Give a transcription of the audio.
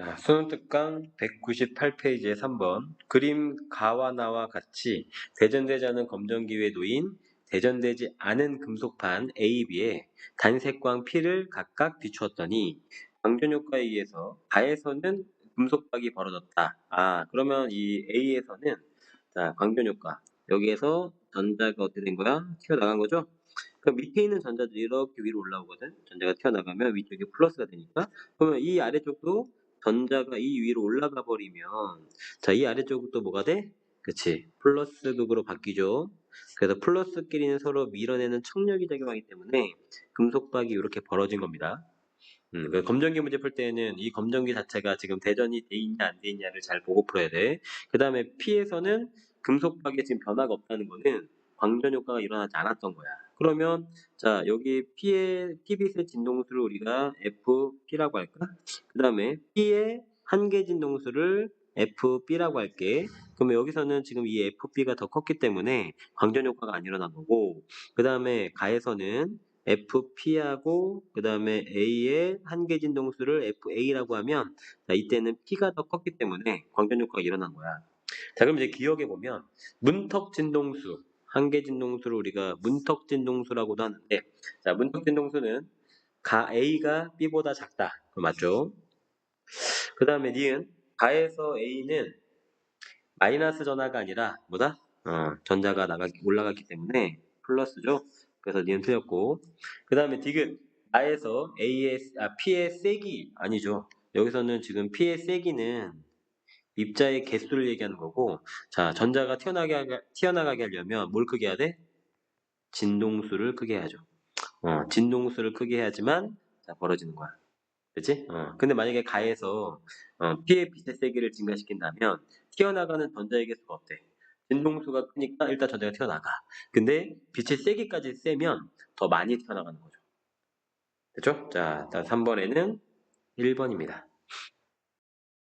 자, 수능 특강 198페이지의 3번 그림 가와 나와 같이 대전되지 않은 검정기 위에 놓인 대전되지 않은 금속판 A, B에 단색광 P를 각각 비추었더니 광전 효과에 의해서 가에서는 금속박이 벌어졌다. 아 그러면 이 A에서는 자 광전 효과 여기에서 전자가 어떻게 된 거야? 튀어나간 거죠? 그 밑에 있는 전자들이 이렇게 위로 올라오거든. 전자가 튀어나가면 위쪽이 플러스가 되니까 그러면 이 아래쪽도 전자가 이 위로 올라가 버리면 자 이 아래쪽도 뭐가 돼? 그치. 플러스 극으로 바뀌죠. 그래서 플러스끼리는 서로 밀어내는 청력이 작용하기 때문에 금속박이 이렇게 벌어진 겁니다. 음, 그 검정기 문제 풀 때는 이 검정기 자체가 지금 대전이 돼 있냐 안 돼 있냐를 잘 보고 풀어야 돼그 다음에 P에서는 금속박에 지금 변화가 없다는 거는 광전 효과가 일어나지 않았던 거야 그러면 자 여기 P의 P빛의 진동수를 우리가 FP라고 할까? 그 다음에 P의 한계 진동수를 FB라고 할게. 그러면 여기서는 지금 이 FB가 더 컸기 때문에 광전 효과가 안 일어난 거고 그 다음에 가에서는 FP하고 그 다음에 A의 한계 진동수를 FA라고 하면 자, 이때는 P가 더 컸기 때문에 광전 효과가 일어난 거야. 자 그럼 이제 기억해 보면 문턱 진동수 한계 진동수를 우리가 문턱 진동수라고도 하는데 자 문턱 진동수는 가 A가 B보다 작다. 맞죠? 그 다음에 니은 가에서 A는 마이너스 전화가 아니라 뭐다? 어, 전자가 나가 올라갔기 때문에 플러스죠. 그래서 니은 틀렸고 그 다음에 디귿 나에서 A의 아, P의 세기 아니죠. 여기서는 지금 P의 세기는 입자의 개수를 얘기하는 거고 자 전자가 튀어나가게, 하게- 튀어나가게 하려면 뭘 크게 해야 돼? 진동수를 크게 해야죠. 어, 진동수를 크게 해야지만 자, 벌어지는 거야. 그치? 어, 근데 만약에 가에서 어, P의 빛의 세기를 증가시킨다면 튀어나가는 전자의 개수가 어때? 진동수가 크니까 일단 전자가 튀어나가. 근데 빛의 세기까지 세면 더 많이 튀어나가는 거죠. 됐죠? 자, 일단 3번에는 1번입니다.